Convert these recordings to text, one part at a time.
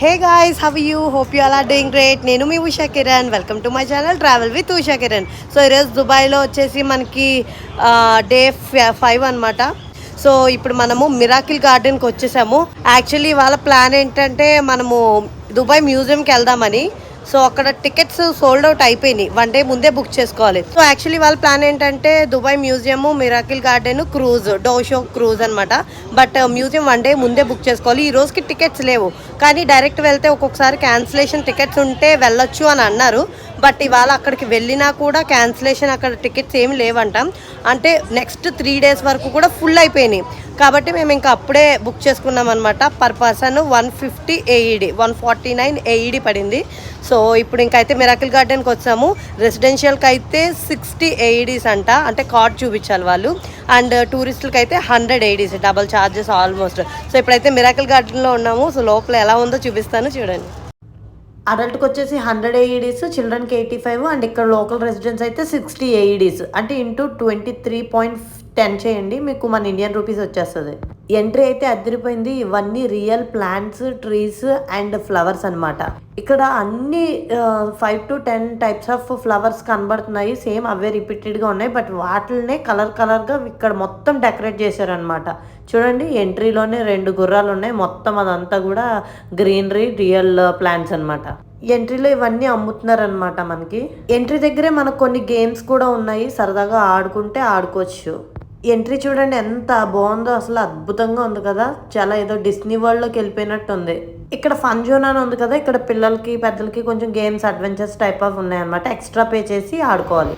Hey guys how you hope you all doing great నేను మీ Usha Kiran welcome to my channel travel with Usha Kiran so ఈరోజు దుబాయ్లో వచ్చేసి మనకి day five అన్నమాట. So ఇప్పుడు మనము మిరాకిల్ గార్డెన్కి వచ్చేసాము. యాక్చువల్లీ వాళ్ళ ప్లాన్ ఏంటంటే మనము దుబాయ్ మ్యూజియంకి వెళ్దామని సో అక్కడ టికెట్స్ సోల్డ్ అవుట్ అయిపోయినాయి. వన్ డే ముందే బుక్ చేసుకోవాలి. సో యాక్చువల్లీ వాళ్ళ ప్లాన్ ఏంటంటే Dubai museum miracle garden cruise డోషో cruise అనమాట బట్ మ్యూజియం వన్ డే ముందే బుక్ చేసుకోవాలి. ఈ రోజుకి టికెట్స్ లేవు. కానీ డైరెక్ట్ వెళ్తే ఒక్కొక్కసారి క్యాన్సిలేషన్ టికెట్స్ ఉంటే వెళ్ళొచ్చు అని అన్నారు. బట్ ఇవాళ అక్కడికి వెళ్ళినా కూడా క్యాన్సిలేషన్ అక్కడ టికెట్స్ ఏమి లేవంట. అంటే నెక్స్ట్ త్రీ డేస్ వరకు కూడా ఫుల్ అయిపోయినాయి. కాబట్టి మేము ఇంకా అప్పుడే బుక్ చేసుకున్నాం అనమాట per person one fifty AED one forty nine AED పడింది. సో ఇప్పుడు ఇంకైతే మిరాకిల్ గార్డెన్కి వచ్చాము. రెసిడెన్షియల్కి అయితే సిక్స్టీ ఏఈడీస్ అంట. అంటే కార్డ్ చూపించాలి వాళ్ళు. అండ్ టూరిస్టులకి అయితే hundred AEDs double charges almost so ఇప్పుడైతే మిరాకిల్ గార్డెన్లో ఉన్నాము. సో లోపల ఎలా ఉందో చూపిస్తాను. చూడండి. అడల్ట్కి వచ్చేసి హండ్రెడ్ ఏఈడీస్ చిల్డ్రన్కి ఎయిటీ ఫైవ్ అండ్ ఇక్కడ లోకల్ రెసిడెంట్స్ అయితే సిక్స్టీ ఏఈడీస్ అంటే into twenty three point ten చేయండి మీకు మన ఇండియన్ రూపీస్ వచ్చేస్తుంది. ఎంట్రీ అయితే అదిరిపోయింది ఇవన్నీ real plants trees and flowers అన్నమాట. ఇక్కడ అన్ని five to ten types of flowers కనబడుతున్నాయి సేమ్ అవే రిపీటెడ్గా ఉన్నాయి బట్ వాటిల్నే కలర్ కలర్గా ఇక్కడ మొత్తం డెకరేట్ చేశారనమాట చూడండి ఎంట్రీలోనే రెండు గుర్రాలు ఉన్నాయి మొత్తం అదంతా కూడా గ్రీనరీ రియల్ ప్లాంట్స్ అన్నమాట. ఎంట్రీలో ఇవన్నీ అమ్ముతున్నారనమాట మనకి. ఎంట్రీ దగ్గరే మనకు కొన్ని గేమ్స్ కూడా ఉన్నాయి సరదాగా ఆడుకుంటే ఆడుకోవచ్చు. ఎంట్రీ చూడండి ఎంత బాగుందో అసలు అద్భుతంగా ఉంది కదా. చాలా ఏదో డిస్నీ వరల్డ్లోకి వెళ్ళిపోయినట్టు ఉంది ఇక్కడ ఫన్ జోన్ అని ఉంది కదా ఇక్కడ పిల్లలకి పెద్దలకి కొంచెం గేమ్స్ అడ్వెంచర్స్ టైప్ ఆఫ్ ఉన్నాయన్నమాట. ఎక్స్ట్రా పే చేసి ఆడుకోవాలి.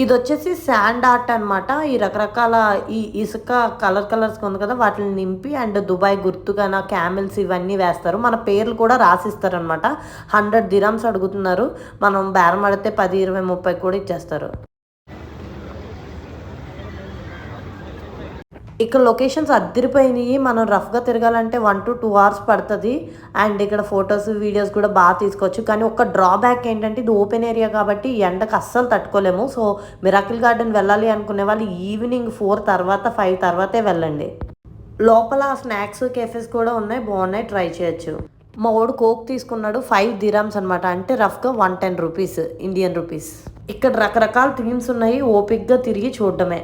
ఇది వచ్చేసి శాండ్ ఆర్ట్ అన్నమాట. ఈ రకరకాల ఈ ఇసుక కలర్ కలర్స్ ఉంది కదా వాటిని నింపి అండ్ దుబాయ్ గుర్తుగా క్యామెల్స్ ఇవన్నీ వేస్తారు. మన పేర్లు కూడా రాసిస్తారు అనమాట హండ్రెడ్ దిరామ్స్ అడుగుతున్నారు. మనం బేరం ఆడితే పది ఇరవై ముప్పై కూడా ఇచ్చేస్తారు. ఇక్కడ లొకేషన్స్ అద్దరిపోయినాయి. మనం రఫ్గా తిరగాలంటే వన్ టు టూ అవర్స్ పడుతుంది. అండ్ ఇక్కడ ఫొటోస్ వీడియోస్ కూడా బాగా తీసుకోవచ్చు. కానీ ఒక డ్రాబ్యాక్ ఏంటంటే ఇది ఓపెన్ ఏరియా కాబట్టి ఎండకు అస్సలు తట్టుకోలేము. సో మిరాకిల్ గార్డెన్ వెళ్ళాలి అనుకునే వాళ్ళు ఈవినింగ్ ఫోర్ తర్వాత ఫైవ్ తర్వాతే వెళ్ళండి. లోపల స్నాక్స్ కేఫెస్ కూడా ఉన్నాయి. బాగున్నాయి. ట్రై చేయొచ్చు. మా వాడు కోక్ తీసుకున్నాడు. ఫైవ్ దిరామ్స్ అనమాట అంటే రఫ్గా one ten rupees Indian rupees ఇక్కడ రకరకాల థీమ్స్ ఉన్నాయి. ఓపిక్గా తిరిగి చూడడమే.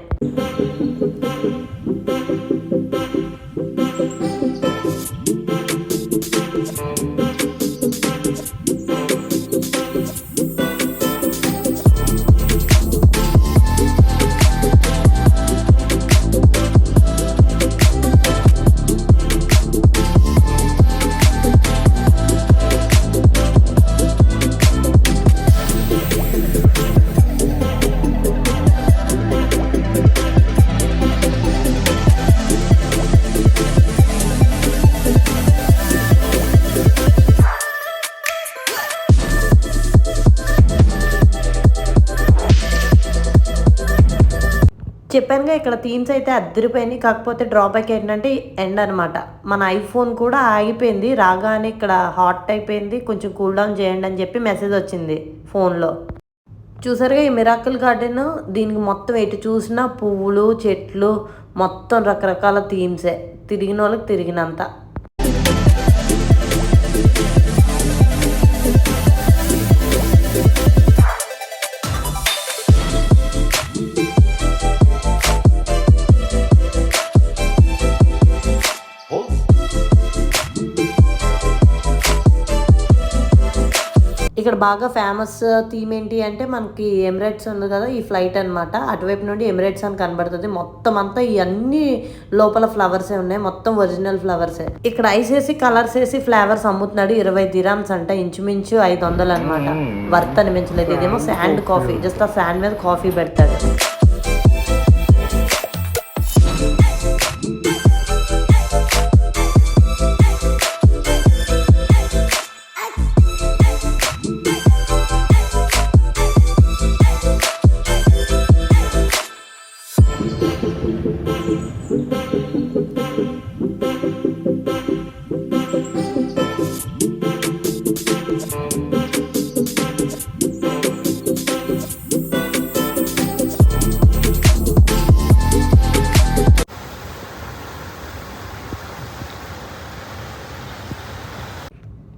చెప్పానుగా ఇక్కడ థీమ్స్ అయితే అద్దరిపోయినాయి. కాకపోతే డ్రాబ్యాక్ ఏంటంటే ఎండ్ అనమాట మన ఐఫోన్ కూడా ఆగిపోయింది. రాగానే ఇక్కడ హాట్ అయిపోయింది. కొంచెం కూల్ డౌన్ చేయండి అని చెప్పి మెసేజ్ వచ్చింది ఫోన్లో చూసారుగా ఈ మిరాకిల్ గార్డెన్ దీనికి మొత్తం ఎటు చూసినా పువ్వులు చెట్లు మొత్తం రకరకాల థీమ్సే తిరిగిన వాళ్ళకి తిరిగినంత. ఇక్కడ బాగా ఫేమస్ థీమ్ ఏంటి అంటే మనకి ఎమిరేట్స్ ఉంది కదా ఈ ఫ్లైట్ అన్నమాట. అటువైపు నుండి ఎమిరేట్స్ అని కనబడుతుంది. మొత్తం అంతా ఇవన్నీ లోపల ఫ్లవర్సే ఉన్నాయి. మొత్తం ఒరిజినల్ ఫ్లవర్సే ఇక్కడ ఐస్ వేసి కలర్స్ వేసి ఫ్లేవర్స్ అమ్ముతున్నాడు ఇరవై దిరామ్స్ అంట. ఇంచుమించు ఐదు వందలు అనమాట వర్త్ అనిపించలేదు. ఇదేమో శాండ్ కాఫీ జస్ట్ ఆ శాండ్ మీద కాఫీ పెడతాడు.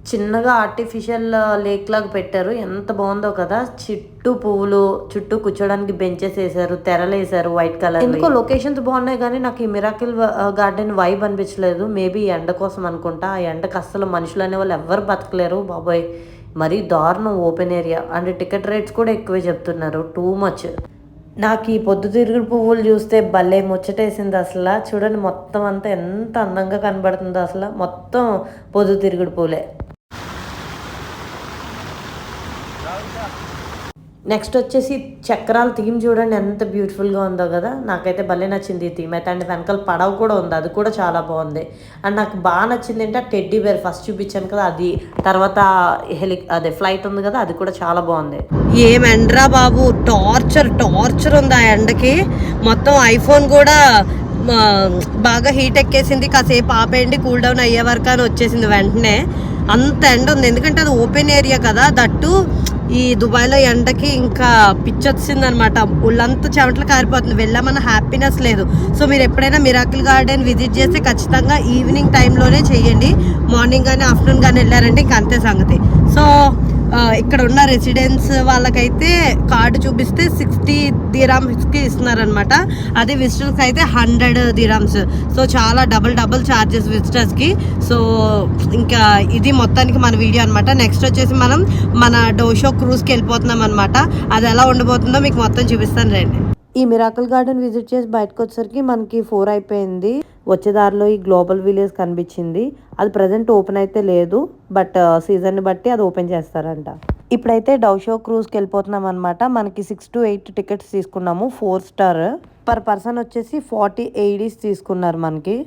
చిన్నగా ఆర్టిఫిషియల్ లేక్ uh, లాగా పెట్టారు. ఎంత బాగుందో కదా. చుట్టూ పువ్వులు చుట్టూ కూర్చోడానికి బెంచెస్ వేసారు తెరలు వేసారు వైట్ కలర్ ఎందుకో లొకేషన్స్ బాగున్నాయి కానీ నాకు ఈ మిరాకిల్ గార్డెన్ వైబ్ అనిపించలేదు. మేబీ ఎండ కోసం అనుకుంటా. ఆ ఎండకు అస్సలు మనుషులు అనే వాళ్ళు ఎవ్వరు బతకలేరు. బాబోయ్. మరీ దారుణం open area and ticket rates కూడా ఎక్కువే చెప్తున్నారు. టూ మచ్ నాకు ఈ పొద్దుతిరుగుడు పువ్వులు చూస్తే భలే ముచ్చటేసింది అసలు. చూడండి మొత్తం అంతా ఎంత అందంగా కనబడుతుందో అసలు. మొత్తం పొద్దుతిరుగుడు పువ్వులే. నెక్స్ట్ వచ్చేసి చక్రాల థీమ్ చూడండి ఎంత బ్యూటిఫుల్గా ఉందో కదా. నాకైతే భలే నచ్చింది ఈ థీమ్ అయితే అండ్ వెనకాల పడవ కూడా ఉంది. అది కూడా చాలా బాగుంది. అండ్ నాకు బాగా నచ్చింది ఏంటంటే టెడ్డీ బేర్ ఫస్ట్ చూపించాను కదా అది తర్వాత హెలి అదే ఫ్లైట్ ఉంది కదా అది కూడా చాలా బాగుంది. ఏం ఎండ్రా బాబు టార్చర్ టార్చర్ ఉంది ఆ ఎండకి. మొత్తం ఐఫోన్ కూడా బాగా హీట్ ఎక్కేసింది. కాసేపు ఆపేయండి కూల్ డౌన్ అయ్యే వరకు అని వచ్చేసింది వెంటనే. అంత ఎండ ఉంది. ఎందుకంటే అది ఓపెన్ ఏరియా కదా దట్టు ఈ దుబాయ్లో ఎండకి ఇంకా పిచ్చొచ్చిందనమాట. ఒళ్ళంతా చెమటలు కారిపోతుంది. వెళ్ళామన్న హ్యాపీనెస్ లేదు. సో మీరు ఎప్పుడైనా మిరాకిల్ గార్డెన్ విజిట్ చేస్తే ఖచ్చితంగా ఈవినింగ్ టైంలోనే చేయండి. మార్నింగ్ కానీ ఆఫ్టర్నూన్ కానీ వెళ్ళారంటే ఇంకా అంతే సంగతి. సో ఇక్కడ ఉన్న రెసిడెన్స్ వాళ్ళకైతే కార్డు చూపిస్తే సిక్స్టీ దిరామ్స్కి ఇస్తున్నారనమాట అదే విజిటర్స్కి అయితే హండ్రెడ్ దిరామ్స్ సో చాలా డబుల్ డబుల్ ఛార్జెస్ విజిటర్స్కి సో ఇంకా ఇది మొత్తానికి మన వీడియో అనమాట నెక్స్ట్ వచ్చేసి మనం మన డోషో క్రూజ్కి వెళ్ళిపోతున్నాం అనమాట అది ఎలా ఉండబోతుందో మీకు మొత్తం చూపిస్తాను రండి. ఈ మిరాకల్ గార్డెన్ విజిట్ చేసి బయటకు వచ్చేసరికి మనకి ఫోర్ అయిపోయింది. వచ్చే దారిలో ఈ గ్లోబల్ విలేజ్ కనిపించింది. అది ప్రజెంట్ ఓపెన్ అయితే లేదు బట్ సీజన్ని బట్టి అది ఓపెన్ చేస్తారంట. ఇప్పుడైతే డౌషో క్రూజ్కి వెళ్ళిపోతున్నాం అనమాట మనకి సిక్స్ టు ఎయిట్ టికెట్స్ తీసుకున్నాము ఫోర్ స్టార్ పర్ పర్సన్ వచ్చేసి ఫార్టీ ఎయిడీస్ తీసుకున్నారు మనకి.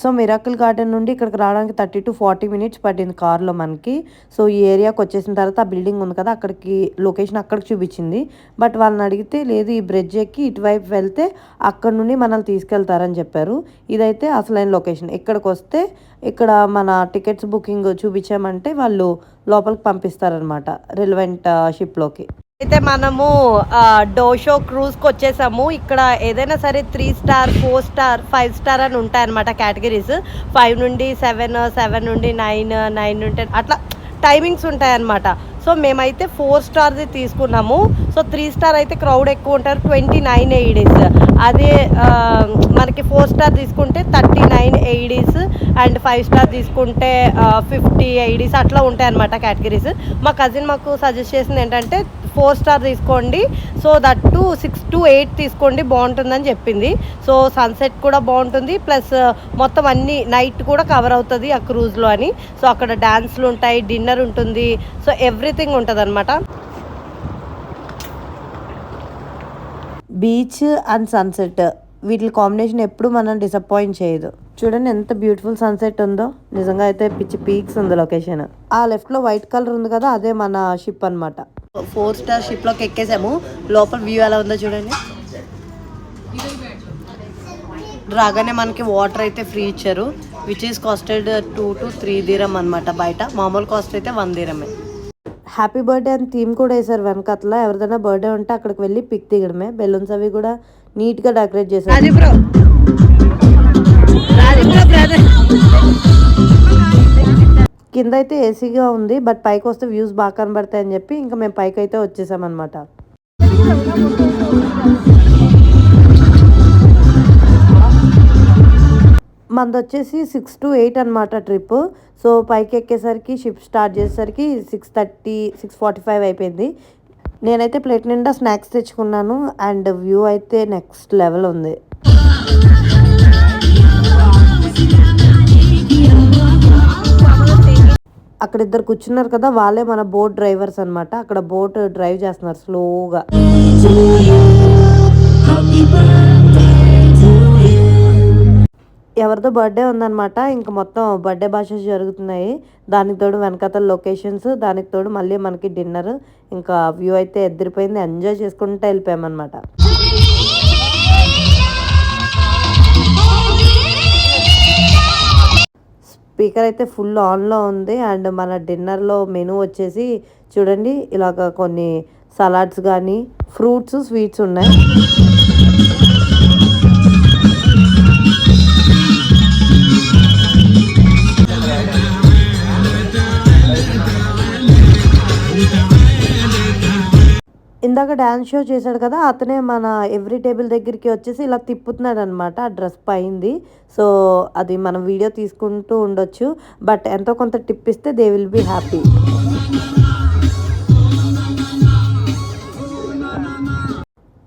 సో మిరాకిల్ గార్డెన్ నుండి ఇక్కడికి రావడానికి థర్టీ టు ఫార్టీ మినిట్స్ పట్టింది కార్లో మనకి. సో ఈ ఏరియాకి వచ్చేసిన తర్వాత ఆ బిల్డింగ్ ఉంది కదా అక్కడికి లొకేషన్ అక్కడికి చూపించింది. బట్ వాళ్ళని అడిగితే లేదు ఈ బ్రిడ్జ్ ఎక్కి ఇటువైపు వెళ్తే అక్కడ నుండి మనల్ని తీసుకెళ్తారని చెప్పారు. ఇదైతే అసలైన లొకేషన్. ఇక్కడికి వస్తే ఇక్కడ మన టికెట్స్ బుకింగ్ చూపించామంటే వాళ్ళు లోపలికి పంపిస్తారనమాట రిలవెంట్ షిప్లోకి అయితే మనము ఆ, డోషో క్రూజ్కి వచ్చేసాము. ఇక్కడ ఏదైనా సరే three star four star five star అని ఉంటాయన్నమాట కేటగిరీస్. ఫైవ్ నుండి సెవెన్ సెవెన్ నుండి నైన్ నైన్ నుండి అట్లా టైమింగ్స్ ఉంటాయన్నమాట. సో మేమైతే ఫోర్ స్టార్ది తీసుకున్నాము. సో త్రీ స్టార్ అయితే క్రౌడ్ ఎక్కువ ఉంటారు. ట్వంటీ నైన్ ఎయిడీస్ అదే మనకి ఫోర్ స్టార్ తీసుకుంటే thirty nine AEDs and five star తీసుకుంటే ఫిఫ్టీ ఎయిడీస్ అట్లా ఉంటాయి అనమాట కేటగిరీస్. మా కజిన్ మాకు సజెస్ట్ చేసింది ఏంటంటే ఫోర్ స్టార్ తీసుకోండి. So that to six to eight తీసుకోండి బాగుంటుందని చెప్పింది. సో సన్సెట్ కూడా బాగుంటుంది. ప్లస్ మొత్తం అన్ని నైట్ కూడా కవర్ అవుతుంది ఆ క్రూజ్లో అని. సో అక్కడ డ్యాన్స్లు ఉంటాయి డిన్నర్ ఉంటుంది. సో ఎవ్రీ ఎవ్రీథింగ్ ఉంటుంది అనమాట బీచ్ అండ్ సన్సెట్ వీటి కాంబినేషన్ ఎప్పుడు మనం డిసప్పాయింట్ చేయదు. చూడండి ఎంత బ్యూటిఫుల్ సన్సెట్ ఉందో. నిజంగా అయితే పిచ్చి పీక్స్ ఉంది లొకేషన్. ఆ లెఫ్ట్లో వైట్ కలర్ ఉంది కదా అదే మన షిప్ అన్నమాట. ఫోర్ స్టార్ షిప్లోకి ఎక్కేసాము. లోపల వ్యూ ఎలా ఉందో చూడండి. రాగానే మనకి వాటర్ అయితే ఫ్రీ ఇచ్చారు which is costed two to three dirham అనమాట బయట. మామూలు కాస్ట్ అయితే వన్ దీరమే హ్యాపీ బర్త్డే అని థీమ్ కూడా వేసారు వెనకట్ల ఎవరిదైనా బర్త్డే ఉంటే అక్కడికి వెళ్ళి పిక్ దిగడమే బెలూన్స్ అవి కూడా నీట్గా డెకరేట్ చేశారు కింద అయితే ఏసీగా ఉంది బట్ పైకి వస్తే వ్యూస్ బాగా కనబడతాయి అని చెప్పి ఇంకా మేము పైకి అయితే వచ్చేసామన్నమాట. మనది వచ్చేసి సిక్స్ టు ఎయిట్ అనమాట ట్రిప్ సో పైకి ఎక్కేసరికి షిప్ స్టార్ట్ చేసేసరికి six thirty six forty five అయిపోయింది. నేనైతే ప్లేట్ నిండా స్నాక్స్ తెచ్చుకున్నాను అండ్ వ్యూ అయితే నెక్స్ట్ లెవెల్ ఉంది. అక్కడ ఇద్దరు కూర్చున్నారు కదా వాళ్ళే మన బోట్ డ్రైవర్స్ అన్నమాట. అక్కడ బోట్ డ్రైవ్ చేస్తున్నారు స్లోగా ఎవరిదో బర్త్డే ఉందన్నమాట. ఇంకా మొత్తం బర్త్డే భాష జరుగుతున్నాయి. దానికి తోడు వెనకాతల లొకేషన్స్ దానికి తోడు మళ్ళీ మనకి డిన్నర్. ఇంకా వ్యూ అయితే ఎదిరిపోయింది. ఎంజాయ్ చేసుకుంటూ వెళ్ళిపోయామన్నమాట. స్పీకర్ అయితే ఫుల్ ఆన్లో ఉంది. అండ్ మన డిన్నర్లో మెనూ వచ్చేసి చూడండి ఇలాగ కొన్ని సలాడ్స్ కానీ ఫ్రూట్స్ స్వీట్స్ ఉన్నాయి. ఇందాక డ్యాన్స్ షో చేశాడు కదా అతనే మన ఎవ్రీ టేబుల్ దగ్గరికి వచ్చేసి ఇలా తిప్పుతున్నాడు అనమాట ఆ డ్రెస్ పైంది. సో అది మనం వీడియో తీసుకుంటూ ఉండొచ్చు. బట్ ఎంతో కొంత టిప్ ఇస్తే దే విల్ బీ హ్యాపీ.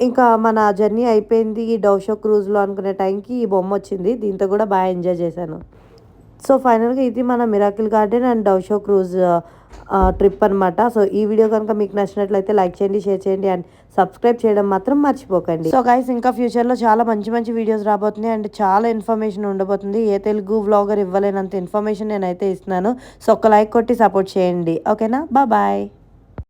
ఇంకా మన జర్నీ అయిపోయింది ఈ డౌషో షో క్రూజ్లో అనుకునే టైంకి ఈ బొమ్మ వచ్చింది దీంతో కూడా బాగా ఎంజాయ్ చేశాను. సో ఫైనల్గా ఇది మన మిరాకిల్ గార్డెన్ అండ్ డౌషో షో క్రూజ్ ట్రిప్ అనమాట సో ఈ వీడియో కనుక మీకు నచ్చినట్లయితే లైక్ చేయండి షేర్ చేయండి అండ్ సబ్స్క్రైబ్ చేయడం మాత్రం మర్చిపోకండి. సో గైస్ ఇంకా ఫ్యూచర్లో చాలా మంచి మంచి వీడియోస్ రాబోతున్నాయి అండ్ చాలా ఇన్ఫర్మేషన్ ఉండబోతుంది. ఏ తెలుగు వ్లాగర్ ఇవ్వలేనంత ఇన్ఫర్మేషన్ నేనైతే ఇస్తున్నాను. సో ఒక లైక్ కొట్టి సపోర్ట్ చేయండి. ఓకేనా? బాయ్.